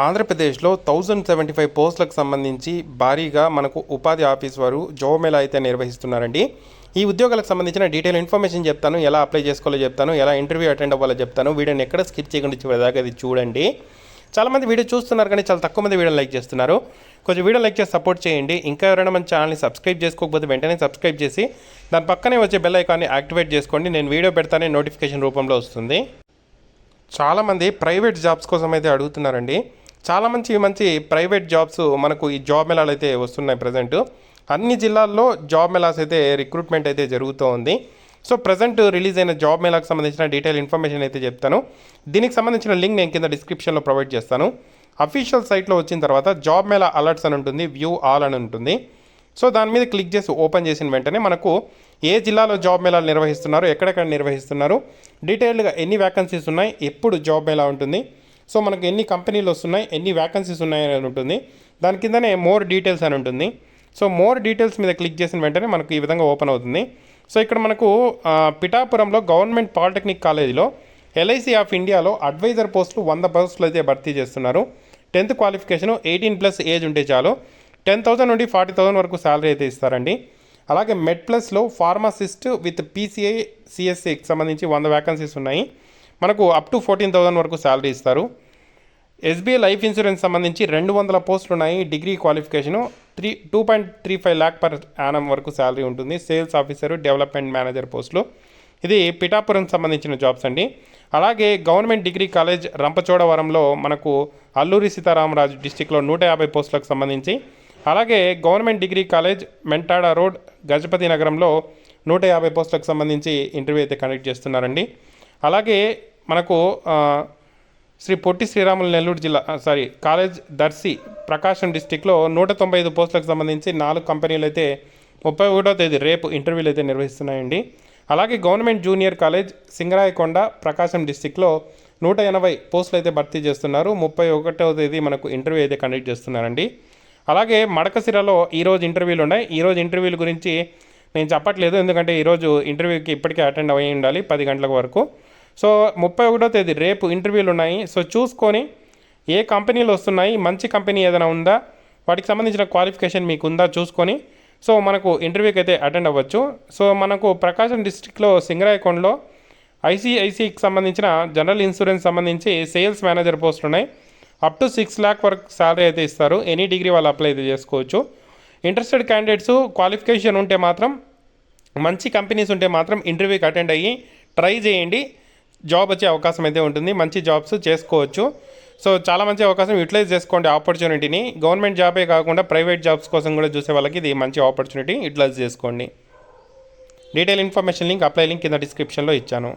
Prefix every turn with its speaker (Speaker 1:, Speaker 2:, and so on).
Speaker 1: ఆంధ్రప్రదేశ్లో thousand seventy five పోస్టులకు సంబంధించి భారీగా మనకు ఉపాధి ఆఫీస్ వారు జాబ్ మేళా అయితే నిర్వహిస్తున్నారండి. ఈ ఉద్యోగాలకు సంబంధించిన డీటెయిల్ ఇన్ఫర్మేషన్ చెప్తాను ఎలా అప్లై చేసుకోవాలో చెప్తాను ఎలా ఇంటర్వ్యూ అటెండ్ అవ్వాలో చెప్తాను వీడియోని ఎక్కడ స్కిప్ చేయకుండా చివరిదాకా అది చూడండి. చాలామంది వీడియో చూస్తున్నారు కానీ చాలా తక్కువ మంది వీడియో లైక్ చేస్తున్నారు. కొంచెం వీడియో లైక్ చేసి సపోర్ట్ చేయండి. ఇంకా ఎవరైనా మన ఛానల్ని సబ్స్క్రైబ్ చేసుకోకపోతే వెంటనే సబ్స్క్రైబ్ చేసి దాని పక్కనే వచ్చే బెల్ ఐకాన్ని యాక్టివేట్ చేసుకోండి. నేను వీడియో పెడతానే నోటిఫికేషన్ రూపంలో వస్తుంది. చాలామంది ప్రైవేట్ జాబ్స్ కోసం అయితే అడుగుతున్నారండి. చాలా మంచి మంచి ప్రైవేట్ జాబ్స్ మనకు ఈ జాబ్ మేళాలు అయితే వస్తున్నాయి ప్రజెంట్. అన్ని జిల్లాల్లో జాబ్ మేళాస్ అయితే రిక్రూట్మెంట్ అయితే జరుగుతూ ఉంది సో ప్రజెంట్ రిలీజ్ అయిన జాబ్ మేళాకు సంబంధించిన డీటెయిల్ ఇన్ఫర్మేషన్ అయితే చెప్తాను. దీనికి సంబంధించిన లింక్ నేను కింద డిస్క్రిప్షన్లో ప్రొవైడ్ చేస్తాను. అఫీషియల్ సైట్లో వచ్చిన తర్వాత జాబ్ మేళా అలర్ట్స్ అని ఉంటుంది వ్యూ ఆల్ అని ఉంటుంది. సో దాని మీద క్లిక్ చేసి ఓపెన్ చేసిన వెంటనే మనకు ఏ జిల్లాలో జాబ్ మేళాలు నిర్వహిస్తున్నారు ఎక్కడెక్కడ నిర్వహిస్తున్నారు డీటెయిల్డ్గా ఎన్ని వ్యాకన్సీస్ ఉన్నాయి ఎప్పుడు జాబ్ మేళా ఉంటుంది సో మనకు ఎన్ని కంపెనీలు వస్తున్నాయి ఎన్ని వ్యాకన్సీస్ ఉన్నాయి అని ఉంటుంది. దాని కిందనే మోర్ డీటెయిల్స్ అని ఉంటుంది. సో మోర్ డీటెయిల్స్ మీద క్లిక్ చేసిన వెంటనే మనకు ఈ విధంగా ఓపెన్ అవుతుంది. సో ఇక్కడ మనకు పిఠాపురంలో గవర్నమెంట్ పాలిటెక్నిక్ కాలేజీలో ఎల్ఐసి ఆఫ్ ఇండియాలో అడ్వైజర్ పోస్టులు వంద పోస్టులు అయితే భర్తీ చేస్తున్నారు. Tenth qualification eighteen plus age ఉంటే చాలు. టెన్ థౌసండ్ నుండి ఫార్టీ థౌసండ్ వరకు శాలరీ అయితే ఇస్తారండి. అలాగే మెడ్ ప్లస్లో ఫార్మాసిస్ట్ విత్ పీసీఐ సిఎస్సికి సంబంధించి వంద వ్యాకన్సీస్ ఉన్నాయి. మనకు అప్ టు ఫోర్టీన్ థౌసండ్ వరకు శాలరీ ఇస్తారు. ఎస్బీఐ లైఫ్ ఇన్సూరెన్స్ సంబంధించి రెండు వందల పోస్టులు ఉన్నాయి. Degree qualification three two point three five lakh per annum వరకు శాలరీ ఉంటుంది. సేల్స్ ఆఫీసరు డెవలప్మెంట్ మేనేజర్ పోస్టులు. ఇది పిఠాపురం సంబంధించిన జాబ్స్ అండి. అలాగే గవర్నమెంట్ డిగ్రీ కాలేజ్ రంపచోడవరంలో మనకు అల్లూరి సీతారామరాజు డిస్టిక్లో నూట యాభై పోస్టులకు సంబంధించి అలాగే government degree college Mentada road Gajapati నగరంలో నూట యాభై పోస్టులకు సంబంధించి ఇంటర్వ్యూ అయితే కండక్ట్ చేస్తున్నారండి. అలాగే మనకు శ్రీ పొట్టి శ్రీరాములు నెల్లూరు జిల్లా సారీ కాలేజ్ దర్శి ప్రకాశం డిస్టిక్లో నూట తొంభై ఐదు పోస్టులకు సంబంధించి నాలుగు కంపెనీలు అయితే ముప్పై ఒకటో తేదీ రేపు ఇంటర్వ్యూలు అయితే నిర్వహిస్తున్నాయండి. అలాగే government junior college Singarayakonda Prakasam డిస్టిక్లో నూట ఎనభై పోస్టులు అయితే భర్తీ చేస్తున్నారు. ముప్పై ఒకటో తేదీ మనకు ఇంటర్వ్యూ అయితే కండక్ట్ చేస్తున్నారండి. అలాగే మడకసిరలో ఈరోజు ఇంటర్వ్యూలు ఉన్నాయి. ఈరోజు ఇంటర్వ్యూల గురించి నేను చెప్పట్లేదు. ఎందుకంటే ఈరోజు ఇంటర్వ్యూకి ఇప్పటికే అటెండ్ అయ్యి ఉండాలి. పది గంటల వరకు. సో ముప్పై ఒకటో తేదీ రేపు ఇంటర్వ్యూలు ఉన్నాయి. సో చూసుకొని ఏ కంపెనీలు వస్తున్నాయి మంచి కంపెనీ ఏదైనా ఉందా వాటికి సంబంధించిన క్వాలిఫికేషన్ మీకు ఉందా చూసుకొని. సో మనకు ఇంటర్వ్యూకి అయితే అటెండ్ అవ్వచ్చు. సో మనకు ప్రకాశం డిస్టిక్లో సింగరాయకొండలో ఐసిఐసికి సంబంధించిన జనరల్ ఇన్సూరెన్స్ సంబంధించి సేల్స్ మేనేజర్ పోస్టులు ఉన్నాయి. అప్ టు సిక్స్ ల్యాక్ వరకు శాలరీ అయితే ఇస్తారు. ఎనీ డిగ్రీ వాళ్ళు అప్లై అయితే చేసుకోవచ్చు. ఇంట్రెస్టెడ్ క్యాండిడేట్స్ క్వాలిఫికేషన్ ఉంటే మాత్రం మంచి కంపెనీస్ ఉంటే మాత్రం ఇంటర్వ్యూకి అటెండ్ అయ్యి ట్రై చేయండి. జాబ్ వచ్చే అవకాశం అయితే ఉంటుంది. మంచి జాబ్స్ చేసుకోవచ్చు. సో చాలా మంచి అవకాశం యూటిలైజ్ చేసుకోండి ఆపర్చునిటీని. గవర్నమెంట్ జాబే కాకుండా ప్రైవేట్ జాబ్స్ కోసం కూడా చూసే వాళ్ళకి ఇది మంచి ఆపర్చునిటీ యూటిలైజ్ చేసుకోండి. Detail information link apply link కింద డిస్క్రిప్షన్లో ఇచ్చాను.